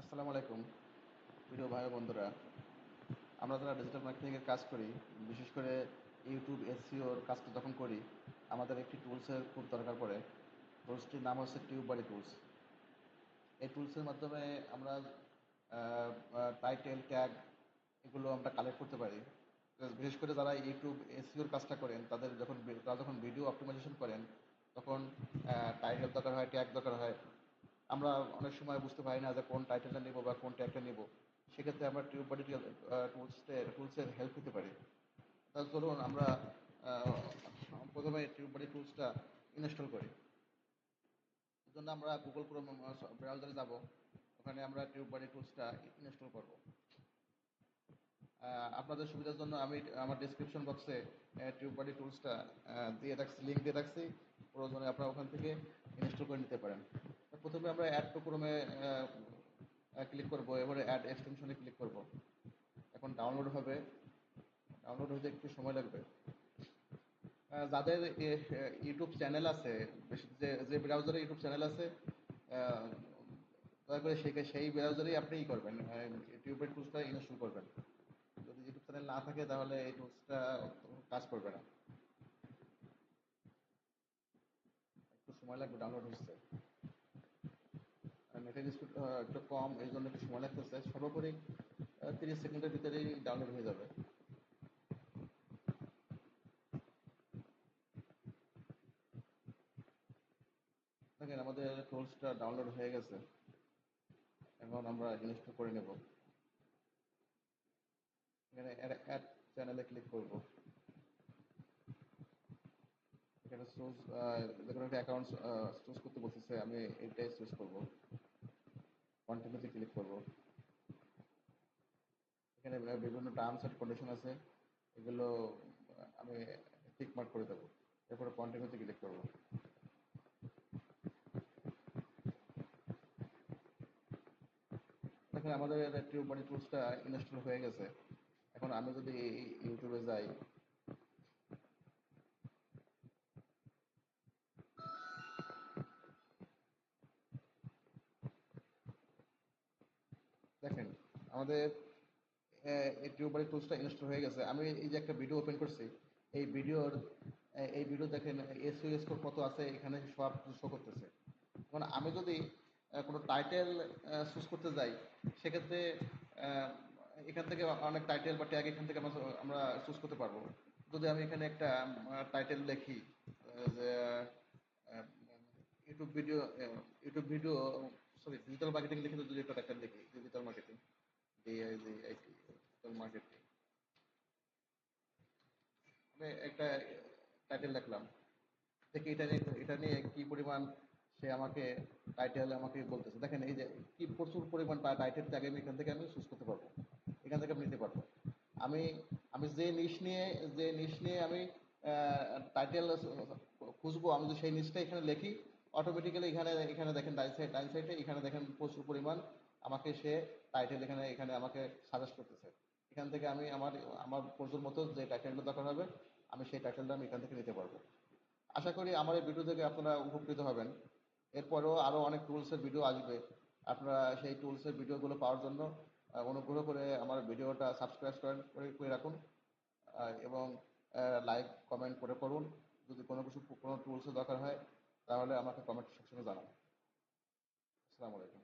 আসসালামু আলাইকুম, প্রিয় ভাই বন্ধুরা। আমরা যারা ডিজিটাল মার্কেটিংয়ের কাজ করি, বিশেষ করে ইউটিউব এসিওর কাজটা যখন করি, আমাদের একটি টুলসের খুব দরকার পড়ে। টুলসটির নাম হচ্ছে টিউববাড়ি টুলস এই টুলসের মাধ্যমে আমরা টাইটেল ট্যাগ এগুলো আমরা কালেক্ট করতে পারি। বিশেষ করে যারা ইউটিউব এসিওর কাজটা করেন, তাদের যখন, তারা যখন ভিডিও অপটিমাইজেশন করেন, তখন টাইটেল দরকার হয় ট্যাগ দরকার হয়। আমরা অনেক সময় বুঝতে পারি না যে কোন টাইটেলটা নেব বা কোন ট্যাগটা নেব। সেক্ষেত্রে আমরা টিউব বডি টুলসের টুলসের হেল্প নিতে পারি। তার ধরুন আমরা প্রথমে টিউব বডি টুলসটা ইনস্টল করি। এর জন্য আমরা গুগল ক্রোম ব্রাউজারে যাব। ওখানে আমরা টিউব বডি টুলসটা ইনস্টল করব। আপনাদের সুবিধার জন্য আমি, আমার ডিসক্রিপশন বক্সে টিউব বডি টুলসটা দিয়ে রাখছি লিঙ্ক দিয়ে রাখছি। প্রয়োজনে আপনারা ওখান থেকে ইনস্টল করে নিতে পারেন। প্রথমে আমরা অ্যাড টু ক্রোমে ক্লিক করব। এবারে অ্যাড এক্সটেনশনে ক্লিক করব। এখন ডাউনলোড হবে। ডাউনলোড হতে একটু সময় লাগবে। যাদের ইউটিউব চ্যানেল আছে যে যে ব্রাউজারে ইউটিউব চ্যানেল আছে দয়া করে সেই সেই ব্রাউজারেই আপনি ই করবেন। টিউবের টুলসটা ইনস্টল করবেন। যদি ইউটিউব চ্যানেল না থাকে, তাহলে এই টুলসটা কাজ করবে না। একটু সময় লাগবে ডাউনলোড হচ্ছে। স্পিড একটু কম এই জন্য একটু সময় লাগতেছে সর্বোপরি তিরিশ সেকেন্ডের ভিতরেই ডাউনলোড হয়ে যাবে। দেখেন, আমাদের টুলসটা ডাউনলোড হয়ে গেছে। এখন আমরা ইনস্টল করে নেব। এখানে অ্যাড চ্যানেলে ক্লিক করব। এখানে চুজ যেকোনো একটা অ্যাকাউন্ট চুজ করতে বলতেছে, আমি এটাই চুজ করব কন্টিনিউতে ক্লিক করব এখানে বিভিন্ন টার্মস অ্যান্ড কন্ডিশন আছে, এগুলো আমি টিক মার্ক করে দেবো। এরপরে কন্টিনিউতে ক্লিক করব। দেখেন, আমাদের টিউব বাড়ি টুলসটা ইনস্টল হয়ে গেছে। এখন আমি যদি ইউটিউবে যাই, দেখেন, আমাদের এই টিউবারি টুলসটা ইনস্টল হয়ে গেছে। আমি এই যে একটা ভিডিও ওপেন করছি, এই ভিডিওর এই ভিডিও দেখেন এসইউ স্কোর কত আছে, এখানে সব শো করতেছে। এখন আমি যদি কোনো টাইটেল চুজ করতে যাই, সেক্ষেত্রে এখান থেকে অনেক টাইটেল বা ট্যাগ এখান থেকে আমরা চুজ করতে পারব। যদি আমি এখানে একটা টাইটেল লিখি, যে YouTube video YouTube video sorry digital marketing লিখে যদি একটা টাইটেল লিখি digital marketing IT digital marketing আমি একটা টাইটেল লিখলাম দেখি এটা নিয়ে এটা নিয়ে কি পরিমাণ সে আমাকে টাইটেল আমাকে বলতেছে। দেখেন এই যে, কি প্রচুর পরিমাণ টাইটেল ট্যাগ আমি এখান থেকে আমি চুজ করতে পারব। এখান থেকে আমি নিতে পারব। আমি আমি যে নিশ নিয়ে, যে নিশ নিয়ে আমি টাইটেল খুঁজবো, আমি যদি সেই নিশটা এখানে লিখি অটোমেটিক্যালি এখানে এখানে দেখেন ডাইন সাইড ডাইন সাইডে এখানে দেখেন প্রচুর পরিমাণ আমাকে সে টাইটেল এখানে এখানে আমাকে সাজেস্ট করতেছে। এখান থেকে আমি আমার আমার প্রচুর মতো যে টাইটেলটা দরকার হবে, আমি সেই টাইটেলটা আমি এখান থেকে নিতে পারব। আশা করি আমার এই ভিডিও থেকে আপনারা উপকৃত হবেন। এরপরেও আরও অনেক টুলসের ভিডিও আসবে। আপনারা সেই টুলসের ভিডিওগুলো পাওয়ার জন্য অনুগ্রহ করে আমার ভিডিওটা সাবস্ক্রাইব করেন, করে করে রাখুন। এবং লাইক কমেন্ট করে করুন যদি কোনো কিছু, কোনো টুলসের দরকার হয়, তাহলে আমাকে কমেন্ট সেকশনে জানান। আসসালামু আলাইকুম।